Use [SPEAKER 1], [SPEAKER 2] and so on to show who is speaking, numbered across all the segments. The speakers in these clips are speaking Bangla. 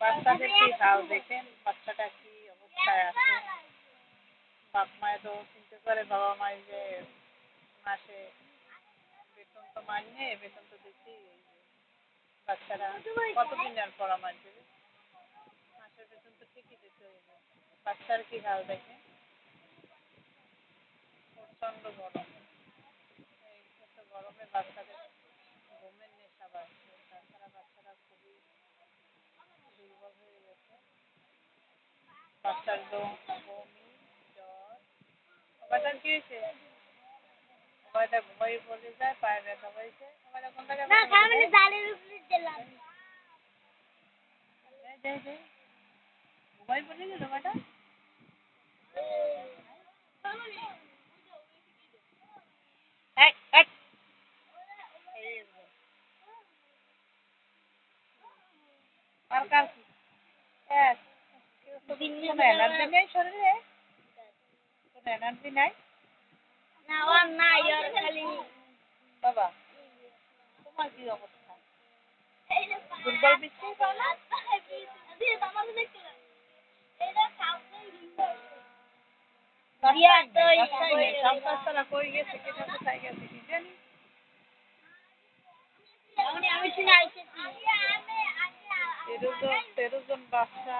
[SPEAKER 1] বাচ্চাদের হাল দেখেন বাচ্চাটা কি অবস্থায় আছে। বাপ মায়ের তো বাবা মায়ের যে মাসে বেতন তো বেতন তো দিচ্ছি বাচ্চারা কতদিন আর পড়া মার দেবে মাসের বেতন তো ঠিকই দিতে হইবে বাচ্চার কি হাল দেখে প্রচণ্ড গরম। এই গরমে বাচ্চাদের ঘুমের নেশা বাড়ছে তাছাড়া বাচ্চারা খুবই দুর্বল হয়ে গেছে বাচ্চার বমি জ্বর বাচ্চার কি হয়েছে বাবাটা ঘুমাই বলে যায় পায়ে ব্যথা হয়েছে বাবাটা কোন জায়গায়?
[SPEAKER 2] ডালের উপরে দিলাম
[SPEAKER 1] দে, দে, দে। ঘুমাই গেল বাবাটা এই, এই। এই যে। আর কার কি? এক। কোনো এনার্জি নেই শরীরে? কোনো এনার্জি নাই?
[SPEAKER 2] না ওর নাই ওর খালি
[SPEAKER 1] বাবা তোমার কি অবস্থা? দুর্বল বিচ্ছিরি পাও না
[SPEAKER 2] বিয়ার তো এই-
[SPEAKER 1] রাস্তায় নেই, সব বাচ্চারা কই গেছে কেটে কোথায় গেছে কি জানি।
[SPEAKER 2] আমি আমি শুনে আইছি
[SPEAKER 1] তেরো জন বাচ্চা।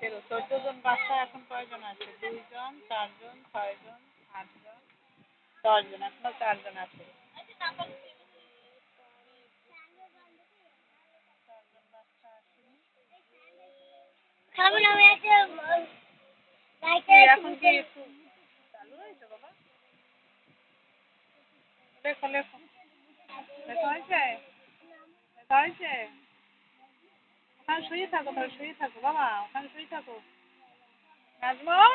[SPEAKER 1] তেরো চোদ্দ জন বাচ্চা এখন কয়জন আছে? দুইজন চারজন ছয়জন আটজন দশজন এখনও চারজন আছে। এখন কি একটু চালু হয়েছে বাবা? লেখো লেখো। লেখা হয়েছে? লেখা হয়েছে? ওখানে শুয়ে থাকো তাহলে শুয়ে থাকো বাবা ওখানে শুয়ে থাকো নাজমল?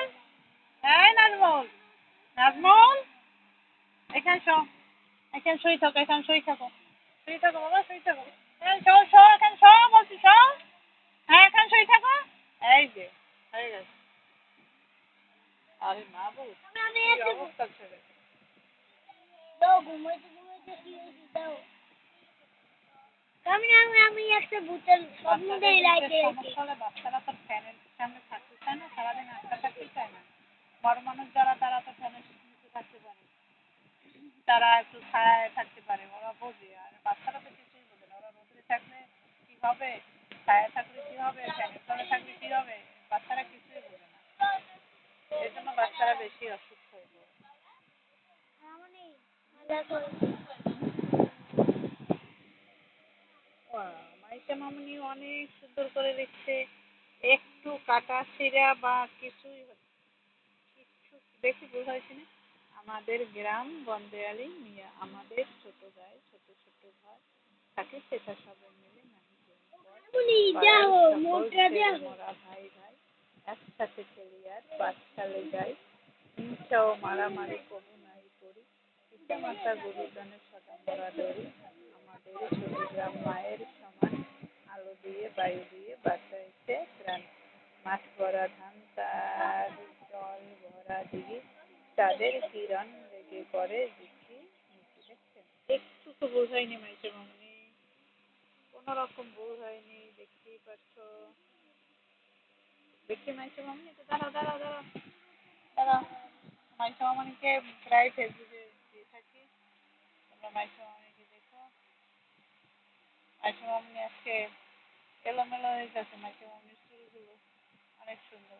[SPEAKER 1] হ্যাঁ নাজমল। নাজমল? এখানে শো। এখানে শুয়ে থাকো এখানে শুয়ে থাকো। শুয়ে থাকো বাবা শুয়ে থাকো। হ্যাঁ শো শো এখানে শো বলছি শো। হ্যাঁ এখানে শুয়ে থাকো। এই যে হয়ে গেছে। আরে মা বউ
[SPEAKER 2] আমি
[SPEAKER 1] অবস্থা ছেলে?
[SPEAKER 2] দাও ঘুমাইতে ঘুমাইতে কি হয়েছে দাও। আমি আমি আমি একটা বোতল স্বপ্ন দেই লাইটে
[SPEAKER 1] বাচ্চারা তো ফ্যানের সামনে থাকতে চায় না সারাদিন আটকা থাকতে চায় না বড় মানুষ যারা, তারা তো ফ্যানের নিচে থাকতে পারে। তারা একটু ছায়ায় থাকতে পারে, ওরা বোঝে। আর বাচ্চারা তো কিছুই বোঝে না। ওরা রোদে থাকলে কি হবে? ছায়ায় থাকলে কি হবে? ফ্যানের তলে থাকলে কি হবে? বাচ্চারা কিছুই বোঝে না। এই জন্য বাচ্চারা বেশি অসুস্থ হয়ে
[SPEAKER 2] মামনি
[SPEAKER 1] মাইশা মামনি অনেক সুন্দর করে লিখছে একটু কাটা ছিঁড়া বা কিছুই হচ্ছে দেখি বোঝাইছি না আমাদের গ্রাম বন্দেয়ালি মিয়া আমাদের ছোট গায়ে ছোট ছোট ঘর থাকে সেটা সবাই মিলে মোরা ভাই ভাই একসাথে খেলি আর পাঠশালে যাই। হিংসাও মারামারি কবু নাই করি। পিতা মাতা সদা মোরা ডরি আমাদের ছোট গ্রাম মায়ের সমান। আলো দিয়ে বায়ু দিয়ে বাঁচাইছে প্রাণ। মাঠ ভরা ধান তার জল ভরা দিঘি তাদের কিরণ লেগে করে দিচ্ছি একটু তো বোঝায়নি মাইসে মামনি। কোনো রকম ভুল হয়নি, দেখতেই পাচ্ছ। দেখি মাইসে মামনি একটু দাঁড়াও দাঁড়াও দাঁড়াও। দাঁড়াও মাইসে মামনিকে প্রায় ফেসবুকে দিয়ে থাকি। তোমরা মাইসে মামনিকে দেখো। মাইসে মামনি আজকে এলোমেলো হয়ে গেছে মাইসে মামনির চুলগুলো অনেক সুন্দর।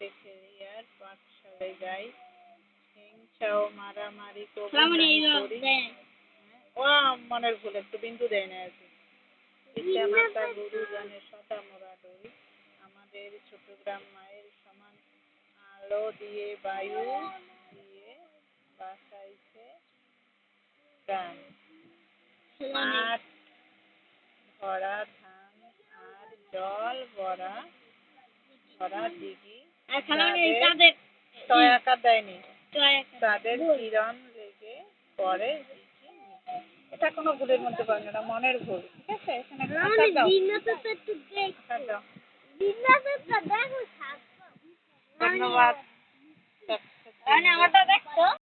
[SPEAKER 1] খেলি পাঠশালে যাই। হিংসা ও মারামারি
[SPEAKER 2] দেন
[SPEAKER 1] ও মনের ভুল একটু বিন্দু দেয় না আর কি পিতা মাতা সদা মোরা ডরি। আমাদের ছোট গ্রাম মায়ের সমান আলো দিয়ে বায়ু দিয়ে বাঁচাইছে প্রাণ। মাঠ ভরা ধান আর জল ভরা ভরা দিঘি তাদের
[SPEAKER 2] চাঁদের
[SPEAKER 1] দেয়নি তাদের কিরণ লেগে পড়ে এটা কোনো ভুলের মধ্যে পারবে না মনের ভুল ঠিক আছে? এখানে দাও। ধন্যবাদ।
[SPEAKER 2] দেখছ?